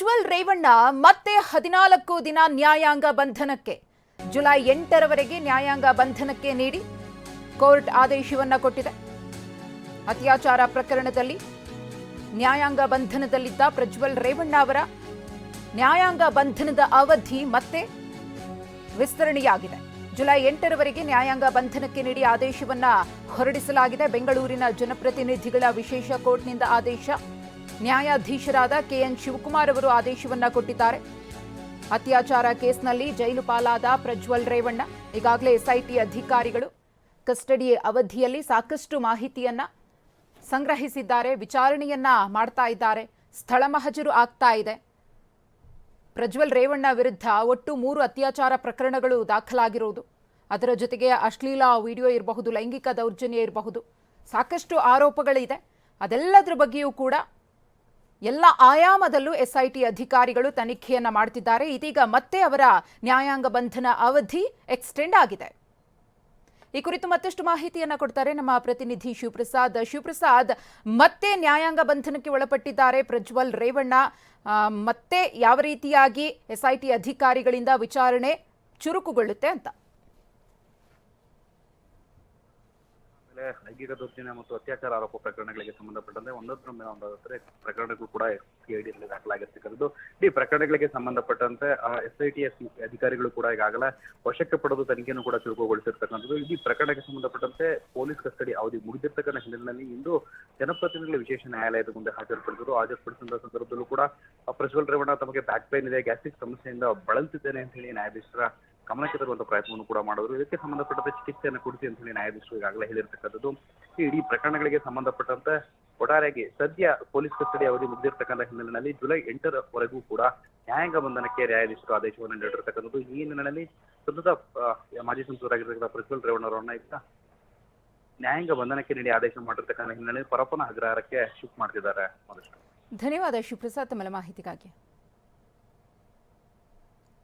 ಪ್ರಜ್ವಲ್ ರೇವಣ್ಣ ಮತ್ತೆ ಹದಿನಾಲ್ಕು ದಿನ ನ್ಯಾಯಾಂಗ ಬಂಧನಕ್ಕೆ. ಜುಲೈ ಎಂಟರವರೆಗೆ ನ್ಯಾಯಾಂಗ ಬಂಧನಕ್ಕೆ ನೀಡಿ ಕೋರ್ಟ್ ಆದೇಶವನ್ನ ಕೊಟ್ಟಿದೆ. ಅತ್ಯಾಚಾರ ಪ್ರಕರಣದಲ್ಲಿ ನ್ಯಾಯಾಂಗ ಬಂಧನದಲ್ಲಿದ್ದ ಪ್ರಜ್ವಲ್ ರೇವಣ್ಣ ಅವರ ನ್ಯಾಯಾಂಗ ಬಂಧನದ ಅವಧಿ ಮತ್ತೆ ವಿಸ್ತರಣೆಯಾಗಿದೆ. ಜುಲೈ ಎಂಟರವರೆಗೆ ನ್ಯಾಯಾಂಗ ಬಂಧನಕ್ಕೆ ನೀಡಿ ಆದೇಶವನ್ನ ಹೊರಡಿಸಲಾಗಿದೆ. ಬೆಂಗಳೂರಿನ ಜನಪ್ರತಿನಿಧಿಗಳ ವಿಶೇಷ ಕೋರ್ಟ್ನಿಂದ ಆದೇಶ ನ್ಯಾಯಾಧೀಶರಾದ ಕೆಎನ್ ಶಿವಕುಮಾರ್ ಅವರು ಆದೇಶವನ್ನ ಕೊಟ್ಟಿದ್ದಾರೆ. ಅತ್ಯಾಚಾರ ಕೇಸ್ನಲ್ಲಿ ಜೈಲು ಪಾಲಾದ ಪ್ರಜ್ವಲ್ ರೇವಣ್ಣ, ಈಗಾಗಲೇ ಎಸ್ಐಟಿ ಅಧಿಕಾರಿಗಳು ಕಸ್ಟಡಿ ಅವಧಿಯಲ್ಲಿ ಸಾಕಷ್ಟು ಮಾಹಿತಿಯನ್ನ ಸಂಗ್ರಹಿಸಿದ್ದಾರೆ, ವಿಚಾರಣೆಯನ್ನ ಮಾಡ್ತಾ ಇದ್ದಾರೆ, ಸ್ಥಳ ಮಹಜರು ಆಗ್ತಾ ಇದೆ. ಪ್ರಜ್ವಲ್ ರೇವಣ್ಣ ವಿರುದ್ಧ ಒಟ್ಟು ಮೂರು ಅತ್ಯಾಚಾರ ಪ್ರಕರಣಗಳು ದಾಖಲಾಗಿರುವುದು. ಅದರ ಜೊತೆಗೆ ಅಶ್ಲೀಲ ವಿಡಿಯೋ ಇರಬಹುದು, ಲೈಂಗಿಕ ದೌರ್ಜನ್ಯ ಇರಬಹುದು. ಸಾಕಷ್ಟು ಆರೋಪಗಳಿದೆ. ಅದೆಲ್ಲದರ ಬಗ್ಗೆಯೂ ಕೂಡ ಎಲ್ಲ ಆಯಾಮದಲ್ಲೂ ಎಸ್ಐಟಿ ಅಧಿಕಾರಿಗಳು ತನಿಖೆಯನ್ನ ಮಾಡ್ತಿದ್ದಾರೆ. ಇದೀಗ ಮತ್ತೆ ಅವರ ನ್ಯಾಯಾಂಗ ಬಂಧನ ಅವಧಿ ಎಕ್ಸ್ಟೆಂಡ್ ಆಗಿದೆ. ಈ ಕುರಿತು ಮತ್ತಷ್ಟು ಮಾಹಿತಿಯನ್ನ ಕೊಡ್ತಾರೆ ನಮ್ಮ ಪ್ರತಿನಿಧಿ ಶಿವಪ್ರಸಾದ್. ಶಿವಪ್ರಸಾದ್, ಮತ್ತೆ ನ್ಯಾಯಾಂಗ ಬಂಧನಕ್ಕೆ ಒಳಪಟ್ಟಿದ್ದಾರೆ ಪ್ರಜ್ವಲ್ ರೇವಣ್ಣ. ಮತ್ತೆ ಯಾವ ರೀತಿಯಾಗಿ ಎಸ್ಐಟಿ ಅಧಿಕಾರಿಗಳಿಂದ ವಿಚಾರಣೆ ಚುರುಕುಗೊಳ್ಳುತ್ತೆ ಅಂತ? ಆಮೇಲೆ ಲೈಂಗಿಕ ದೌರ್ಜನ್ಯ ಮತ್ತು ಅತ್ಯಾಚಾರ ಆರೋಪ ಪ್ರಕರಣಗಳಿಗೆ ಸಂಬಂಧಪಟ್ಟಂತೆ ಒಂದೊಂದರ ಮೇಲೆ ಒಂದಾದ್ರೆ ಪ್ರಕರಣಗಳು ಕೂಡ ಸಿಐಡಿಯಲ್ಲಿ ದಾಖಲಾಗಿರ್ತಕ್ಕಂಥದ್ದು. ಈ ಪ್ರಕರಣಗಳಿಗೆ ಸಂಬಂಧಪಟ್ಟಂತೆ ಎಸ್ ಐ ಎಸ್ ಅಧಿಕಾರಿಗಳು ಕೂಡ ಈಗಾಗಲೇ ವಶಕ್ಕೆ ಪಡೆದು ತನಿಖೆಯನ್ನು ಕೂಡ ಚುರುಕುಗೊಳಿಸಿರ್ತಕ್ಕಂಥದ್ದು. ಈ ಪ್ರಕರಣಕ್ಕೆ ಸಂಬಂಧಪಟ್ಟಂತೆ ಪೊಲೀಸ್ ಕಸ್ಟಡಿ ಅವಧಿ ಮುಗಿದಿರ್ತಕ್ಕಂಥ ಹಿನ್ನೆಲೆಯಲ್ಲಿ ಇಂದು ಜನಪ್ರತಿನಿಧಿಗಳ ವಿಶೇಷ ನ್ಯಾಯಾಲಯದ ಮುಂದೆ ಹಾಜರುಪಡಿಸಿದ್ರು. ಹಾಜರುಪಡಿಸಿದ ಸಂದರ್ಭದಲ್ಲೂ ಕೂಡ ಪ್ರಜ್ವಲ್ ರೇವಣ್ಣ ತಮಗೆ ಬ್ಯಾಕ್ ಪೇನ್ ಇದೆ, ಗ್ಯಾಸ್ಟ್ರಿಕ್ ಸಮಸ್ಯೆಯಿಂದ ಬಳಲ್ತಿದ್ದೇನೆ ಅಂತ ಹೇಳಿ ನ್ಯಾಯಾಧೀಶರ ಗಮನಕ್ಕೆ ತರುವಂತ ಪ್ರಯತ್ನವನ್ನು ಕೂಡ ಮಾಡಿದ್ರು ಇದಕ್ಕೆ ಸಂಬಂಧಪಟ್ಟಂತೆ ಚಿಕಿತ್ಸೆಯನ್ನು ಕೊಡಿಸಿ ಅಂತ ಹೇಳಿ ನ್ಯಾಯಾಧೀಶರು ಈಗಾಗಲೇ ಹೇಳಿರ್ತಕ್ಕಂಥದ್ದು. ಇಡೀ ಪ್ರಕರಣಗಳಿಗೆ ಸಂಬಂಧಪಟ್ಟಂತೆ ಒಟ್ಟಾರೆಯಾಗಿ ಸದ್ಯ ಪೊಲೀಸ್ ಕಸ್ಟಡಿ ಅವಧಿ ಮುಗಿದಿರ್ತಕ್ಕಂಥ ಹಿನ್ನೆಲೆಯಲ್ಲಿ ಜುಲೈ ಎಂಟರವರೆಗೂ ಕೂಡ ನ್ಯಾಯಾಂಗ ಬಂಧನಕ್ಕೆ ನ್ಯಾಯಾಧೀಶರು ಆದೇಶವನ್ನು ನೀಡಿರ್ತಕ್ಕಂಥದ್ದು. ಈ ಹಿನ್ನೆಲೆಯಲ್ಲಿ ಸದ್ಯದ ಮಾಜಿ ಸಂಸದರಾಗಿರ್ತಕ್ಕಂಥ ಪ್ರಜ್ವಲ್ ರೇವಣ್ಣ ಅವರನ್ನ ಈಗ ನ್ಯಾಯಾಂಗ ಬಂಧನಕ್ಕೆ ನೀಡಿ ಆದೇಶ ಮಾಡಿರ್ತಕ್ಕಂಥ ಹಿನ್ನೆಲೆಯಲ್ಲಿ ಪರಪ್ಪನ ಅಗ್ರಹಾರಕ್ಕೆ ಶಿಫ್ಟ್ ಮಾಡ್ತಿದ್ದಾರೆ ಧನ್ಯವಾದ ಶಿವಪ್ರಸಾದ್ ತಮ್ಮ ಮಾಹಿತಿಗಾಗಿ.